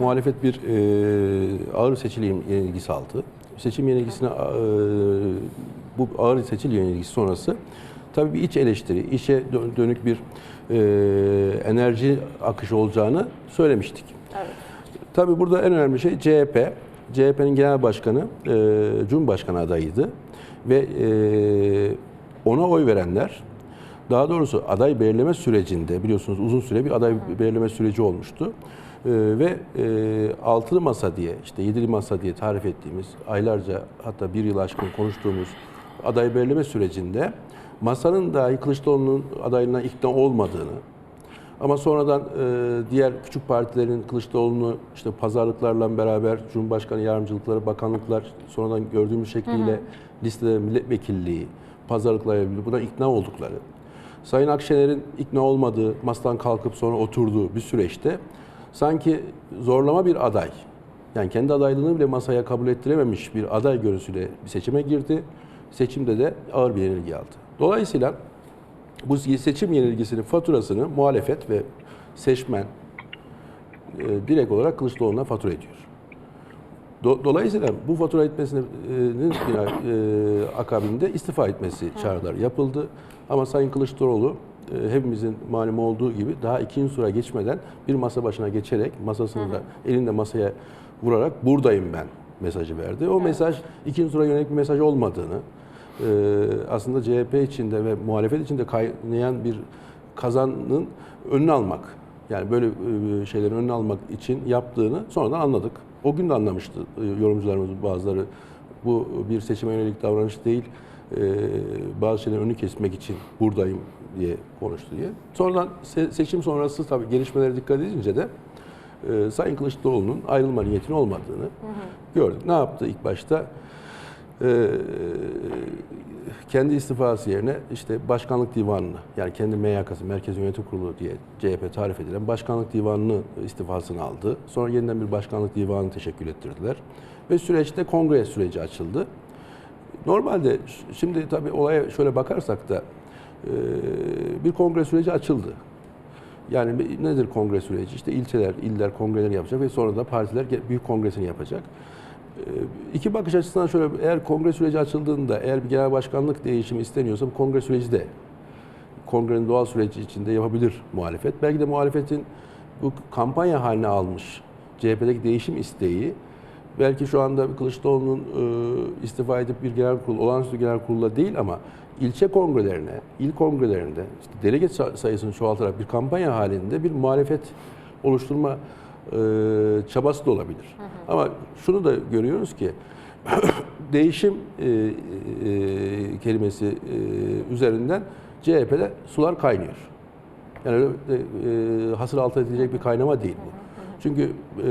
muhalefet bir e, ağır seçim yenilgisi aldı. Seçim yenilgisine e, bu ağır seçim yenilgisi sonrası tabii bir iç eleştiri, işe dö- dönük bir e, enerji akışı olacağını söylemiştik. Evet. Tabii burada en önemli şey CHP. CHP'nin genel başkanı e, Cumhurbaşkanı adayıydı ve e, ona oy verenler daha doğrusu aday belirleme sürecinde biliyorsunuz uzun süre bir aday belirleme süreci olmuştu. E, ve e, altılı masa diye işte yedili masa diye tarif ettiğimiz aylarca hatta bir yıl aşkın konuştuğumuz aday belirleme sürecinde masanın dahi Kılıçdaroğlu'nun adaylığına ikna olmadığını ama sonradan e, diğer küçük partilerin Kılıçdaroğlu'nu işte pazarlıklarla beraber Cumhurbaşkanı yardımcılıkları, bakanlıklar sonradan gördüğümüz şekliyle listede milletvekilliği, pazarlıklarla ilgili buna ikna oldukları. Sayın Akşener'in ikna olmadığı, masadan kalkıp sonra oturduğu bir süreçte sanki zorlama bir aday, yani kendi adaylığını bile masaya kabul ettirememiş bir aday görüntüsüyle bir seçime girdi. Seçimde de ağır bir yenilgi aldı. Dolayısıyla bu seçim yenilgisinin faturasını muhalefet ve seçmen e, direkt olarak Kılıçdaroğlu'na fatura ediyor. Do- Dolayısıyla bu fatura etmesinin e, akabinde istifa etmesi çağrıları yapıldı. Ama Sayın Kılıçdaroğlu e, hepimizin malum olduğu gibi daha ikinci sıra geçmeden bir masa başına geçerek masasını da elinde masaya vurarak buradayım ben mesajı verdi. O mesaj ikinci sıra yönelik bir mesaj olmadığını, e, aslında CHP içinde ve muhalefet içinde kaynayan bir kazanın önünü almak. Yani böyle e, şeylerin önünü almak için yaptığını sonradan anladık. O gün de anlamıştı e, yorumcularımız bazıları. Bu bir seçime yönelik davranış değil, e, bazı şeylerin önünü kesmek için buradayım diye konuştu diye. Sonradan se- seçim sonrası tabii gelişmelere dikkat edince de e, Sayın Kılıçdaroğlu'nun ayrılma niyetinin olmadığını gördük. Ne yaptı ilk başta? Ee, kendi istifası yerine işte başkanlık divanını yani kendi MYK'sı Merkez Yönetim Kurulu diye CHP tarif edilen başkanlık divanını istifasını aldı. Sonra yeniden bir başkanlık divanını teşekkür ettirdiler. Ve süreçte kongre süreci açıldı. Normalde şimdi tabii olaya şöyle bakarsak da e, bir kongre süreci açıldı. Yani nedir kongre süreci? İşte ilçeler, iller kongreleri yapacak ve sonra da partiler büyük kongresini yapacak. Ee, İki bakış açısından şöyle, eğer kongre süreci açıldığında, eğer bir genel başkanlık değişimi isteniyorsa bu kongre süreci de kongrenin doğal süreci içinde yapabilir muhalefet. Belki de muhalefetin bu kampanya haline almış CHP'deki değişim isteği belki şu anda Kılıçdaroğlu'nun e, istifa edip bir genel kurul, olağanüstü genel kurulla değil ama ilçe kongrelerine, il kongrelerinde işte delege sa- sayısını çoğaltarak bir kampanya halinde bir muhalefet oluşturma e, çabası da olabilir. Ama şunu da görüyoruz ki değişim e, e, kelimesi e, üzerinden CHP'de sular kaynıyor. Yani e, hasır altı edilecek bir kaynama değil bu. Çünkü e,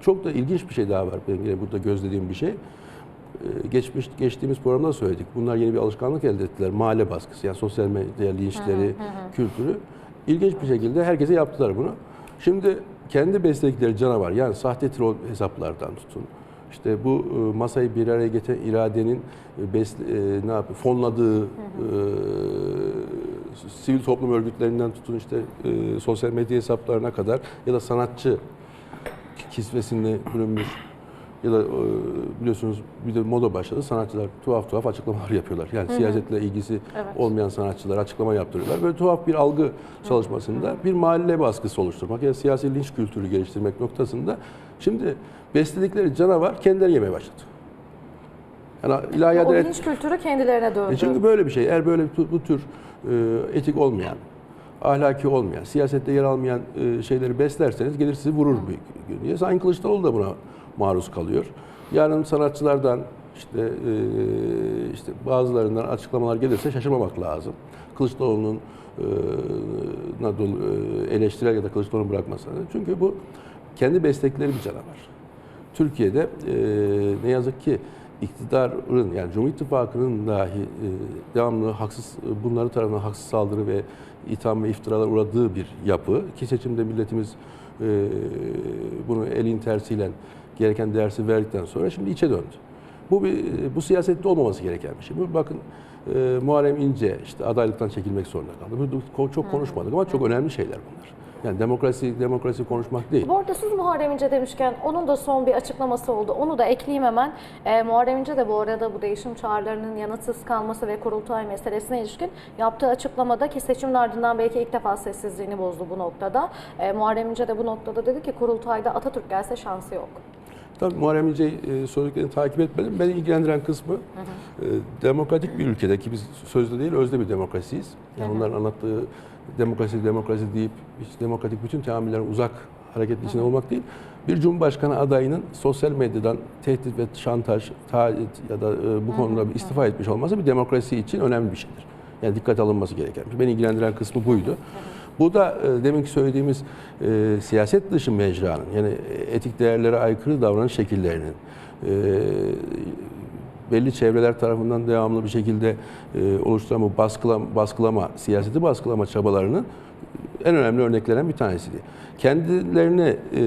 çok da ilginç bir şey daha var benim yine burada gözlediğim bir şey. E, geçmiş geçtiğimiz programda söyledik. Bunlar yeni bir alışkanlık elde ettiler. Mahalle baskısı yani sosyal medya linçleri, kültürü. İlginç bir şekilde herkese yaptılar bunu. Şimdi kendi besledikleri canavar yani sahte troll hesaplardan tutun. İşte bu e, masayı bir araya getiren iradenin e, besle, e, ne yapıyor fonladığı e, sivil toplum örgütlerinden tutun işte e, sosyal medya hesaplarına kadar ya da sanatçı kisvesinde bürünmüş ya da e, biliyorsunuz bir de moda başladı. Sanatçılar tuhaf tuhaf açıklamalar yapıyorlar. Yani siyasetle ilgisi Evet. olmayan sanatçılar açıklama yaptırıyorlar. Böyle tuhaf bir algı çalışmasında bir mahalle baskısı oluşturmak ya da siyasi linç kültürü geliştirmek noktasında şimdi besledikleri canavar kendileri yemeye başladı. Yani ilahi O linç kültürü kendilerine döndü. e çünkü böyle bir şey, eğer böyle bu, bu tür e, etik olmayan, ahlaki olmayan, siyasette yer almayan e, şeyleri beslerseniz gelir sizi vurur bir gün. Sayın Kılıçdaroğlu da buna maruz kalıyor. Yarın sanatçılardan işte e, işte bazılarından açıklamalar gelirse şaşırmamak lazım. Kılıçdaroğlu'nun e, e, eleştirel ya da Kılıçdaroğlu'nu bırakmasına. Çünkü bu kendi besledikleri bir canavar. Türkiye'de e, ne yazık ki iktidarın yani Cumhur İttifakı'nın dahi devamlı haksız bunları tarafından haksız saldırı ve itham ve iftiralar uğradığı bir yapı ki seçimde milletimiz bunu elin tersiyle gereken dersi verdikten sonra şimdi içe döndü. Bu bir, bu siyasette olmaması gereken bir şey. Bu bakın e, Muharrem İnce işte adaylıktan çekilmek zorunda kaldı. Bu çok konuşmadık ama çok önemli şeyler bunlar. Yani demokrasi demokrasi konuşmak değil. Bu arada siz Muharrem İnce demişken onun da son bir açıklaması oldu. Onu da ekleyeyim hemen. Ee, Muharrem İnce de bu arada bu değişim çağrılarının yanıtsız kalması ve kurultay meselesine ilişkin yaptığı açıklamada ki seçimin ardından belki ilk defa sessizliğini bozdu bu noktada. Ee, Muharrem İnce de bu noktada dedi ki kurultayda Atatürk gelse şansı yok. Tabii Muharrem İnce'yi e, söylediklerini takip etmedim. Beni ilgilendiren kısmı e, demokratik bir ülkede ki biz sözde değil özde bir demokrasiyiz. Yani onların anlattığı demokrasi demokrasi deyip hiç demokratik bütün teamüllerin uzak hareket içinde olmak değil. Bir cumhurbaşkanı adayının sosyal medyadan tehdit ve şantaj, taahhüt ya da e, bu konuda bir istifa etmiş olması bir demokrasi için önemli bir şeydir. Yani dikkat alınması gereken. şey. Beni ilgilendiren kısmı buydu. Bu da e, deminki söylediğimiz e, siyaset dışı mecranın yani etik değerlere aykırı davranış şekillerinin e, belli çevreler tarafından devamlı bir şekilde e, oluşturan baskılama, baskılama, siyaseti baskılama çabalarının en önemli örneklerinden bir tanesiydi. Kendilerine e,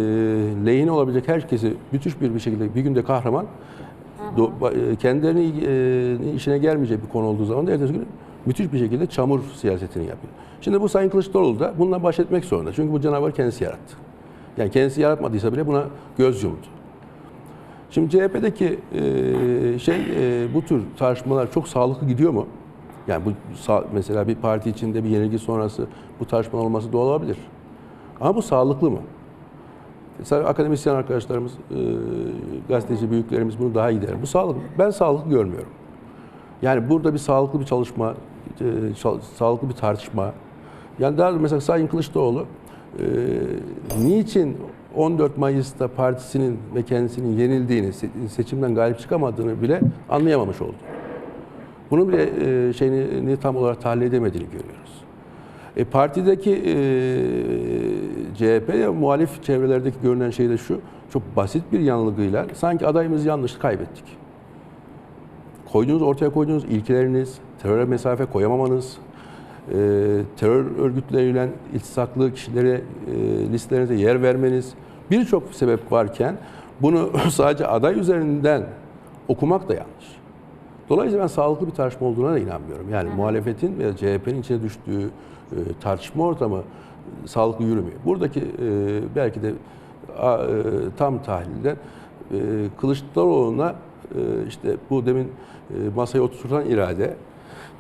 lehine olabilecek herkesi müthiş bir bir şekilde bir günde kahraman, do, kendilerine e, işine gelmeyecek bir konu olduğu zaman da ertesi gün müthiş bir şekilde çamur siyasetini yapıyor. Şimdi bu Sayın Kılıçdaroğlu da bununla baş etmek zorunda. Çünkü bu canavar kendisi yarattı. Yani kendisi yaratmadıysa bile buna göz yumdu. Şimdi CHP'deki e, şey e, bu tür tartışmalar çok sağlıklı gidiyor mu? Yani bu mesela bir parti içinde bir yenilgi sonrası bu tartışmalar olması doğal olabilir. Ama bu sağlıklı mı? Mesela akademisyen arkadaşlarımız, e, gazeteci büyüklerimiz bunu daha iyi der. Bu sağlıklı. Ben sağlıklı görmüyorum. Yani burada bir sağlıklı bir çalışma, çal- sağlıklı bir tartışma. Yani daha mesela Sayın Kılıçdaroğlu e, niçin 14 Mayıs'ta partisinin ve kendisinin yenildiğini, se- seçimden galip çıkamadığını bile anlayamamış oldu. Bunun bile e, şeyini tam olarak tahlil edemediğini görüyoruz. E, partideki e, CHP ya muhalif çevrelerdeki görünen şey de şu, çok basit bir yanılgıyla sanki adayımız yanlış kaybettik. Koyduğunuz, ortaya koyduğunuz ilkeleriniz, teröre mesafe koyamamanız, e, terör örgütleriyle iltisaklı kişilere e, listelerinize yer vermeniz birçok sebep varken bunu sadece aday üzerinden okumak da yanlış. Dolayısıyla ben sağlıklı bir tartışma olduğuna da inanmıyorum. Yani muhalefetin ve CHP'nin içine düştüğü e, tartışma ortamı sağlıklı yürümüyor. Buradaki e, belki de a, e, tam tahlilden e, Kılıçdaroğlu'na e, işte bu demin e, masaya oturtan irade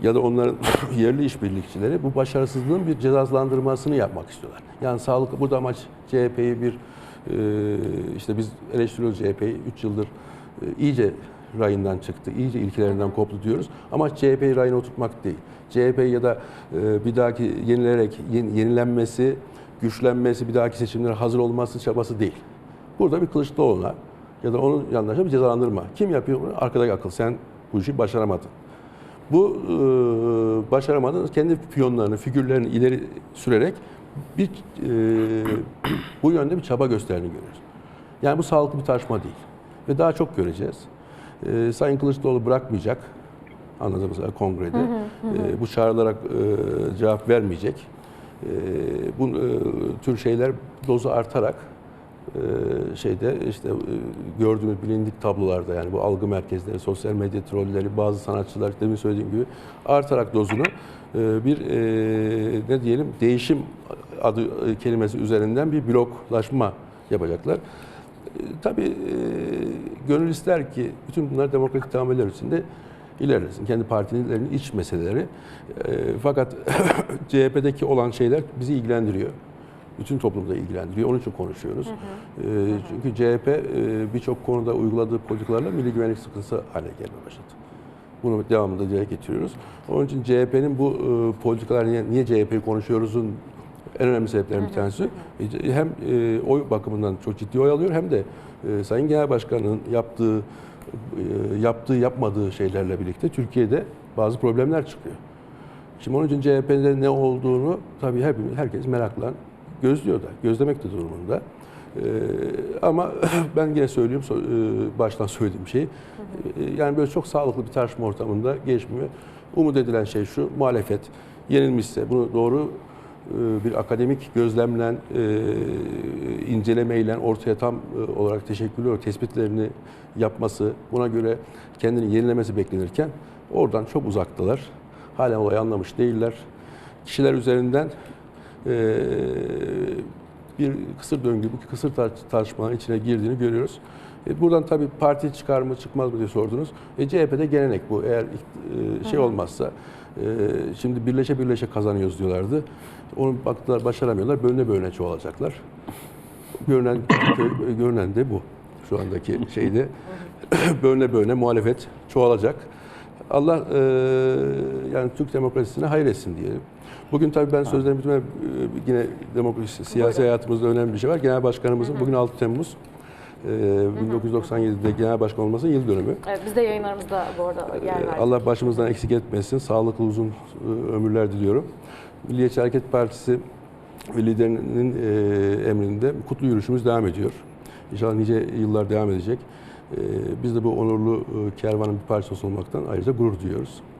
ya da onların yerli işbirlikçileri bu başarısızlığın bir cezalandırmasını yapmak istiyorlar. Yani sağlıklı burada amaç CHP'yi bir e, işte biz eleştiriyoruz CHP'yi 3 yıldır e, iyice rayından çıktı, iyice ilkelerinden koptu diyoruz. Ama CHP'yi rayına oturtmak değil. CHP ya da e, bir dahaki yenilerek yeni- yenilenmesi, güçlenmesi, bir dahaki seçimlere hazır olması çabası değil. Burada bir Kılıçdaroğlu'na ya da onun yandaşına bir cezalandırma. Kim yapıyor bunu? Arkadaki akıl. Sen bu işi başaramadın. Bu e, başaramadın. Kendi piyonlarını, figürlerini ileri sürerek bir e, bu yönde bir çaba gösterdiğini görüyoruz. Yani bu sağlıklı bir tartışma değil. Ve daha çok göreceğiz. E, Sayın Kılıçdaroğlu bırakmayacak. Anladığımız kongrede. E, bu çağrılara e, cevap vermeyecek. E, bu e, tür şeyler dozu artarak şeyde işte e, gördüğümüz bilindik tablolarda yani bu algı merkezleri, sosyal medya trolleri, bazı sanatçılar demin söylediğim gibi artarak dozunu e, bir e, ne diyelim değişim adı kelimesi üzerinden bir bloklaşma yapacaklar. Tabii gönül ister ki bütün bunlar demokratik tahammüller içinde ilerlesin. Kendi partilerinin iç meseleleri. Fakat CHP'deki olan şeyler bizi ilgilendiriyor. Bütün toplumda ilgilendiriyor. Onun için konuşuyoruz. E, çünkü CHP e, birçok konuda uyguladığı politikalarla milli güvenlik sıkıntısı haline gelmeye başladı. Bunu devamında dile getiriyoruz. Onun için CHP'nin bu e, politikalar niye, niye CHP'yi konuşuyoruzun en önemli sebeplerinden bir tanesi e, hem e, oy bakımından çok ciddi oy alıyor hem de e, Sayın Genel Başkan'ın yaptığı e, yaptığı yapmadığı şeylerle birlikte Türkiye'de bazı problemler çıkıyor. Şimdi onun için CHP'de ne olduğunu tabii hepimiz, herkes merakla gözlüyor da, gözlemek de durumunda. Ee, ama ben yine söylüyorum, so- e, baştan söylediğim şey, e, yani böyle çok sağlıklı bir tartışma ortamında geçmiyor. Umut edilen şey şu, muhalefet yenilmişse bunu doğru e, bir akademik gözlemle, incelemeyle ortaya tam e, olarak teşekkürlü olarak tespitlerini yapması, buna göre kendini yenilemesi beklenirken oradan çok uzaktalar. Hala olayı anlamış değiller. Kişiler üzerinden e, bir kısır döngü, bir kısır tar- tartışmanın içine girdiğini görüyoruz. E, buradan tabii parti çıkar mı çıkmaz mı diye sordunuz. E, CHP'de gelenek bu. Eğer e, şey olmazsa, e, şimdi birleşe birleşe kazanıyoruz diyorlardı. Onu baktılar başaramıyorlar, bölüne bölüne çoğalacaklar. Görünen, görünen de bu şu andaki şeyde. bölüne bölüne muhalefet çoğalacak. Allah e, yani Türk demokrasisine hayır etsin diyelim. Bugün tabii ben sözlerimi bitirmem, e, yine demokrasi, siyasi Buyurun. hayatımızda önemli bir şey var. Genel Başkanımızın bugün 6 Temmuz e, 1997'de Genel Başkan olmasının yıl dönümü. Evet, biz de yayınlarımızda bu arada yer verdik. Allah başımızdan eksik etmesin. Sağlıklı uzun e, ömürler diliyorum. Milliyetçi Hareket Partisi ve liderinin e, emrinde kutlu yürüyüşümüz devam ediyor. İnşallah nice yıllar devam edecek. E, Biz de bu onurlu e, kervanın bir parçası olmaktan ayrıca gurur duyuyoruz.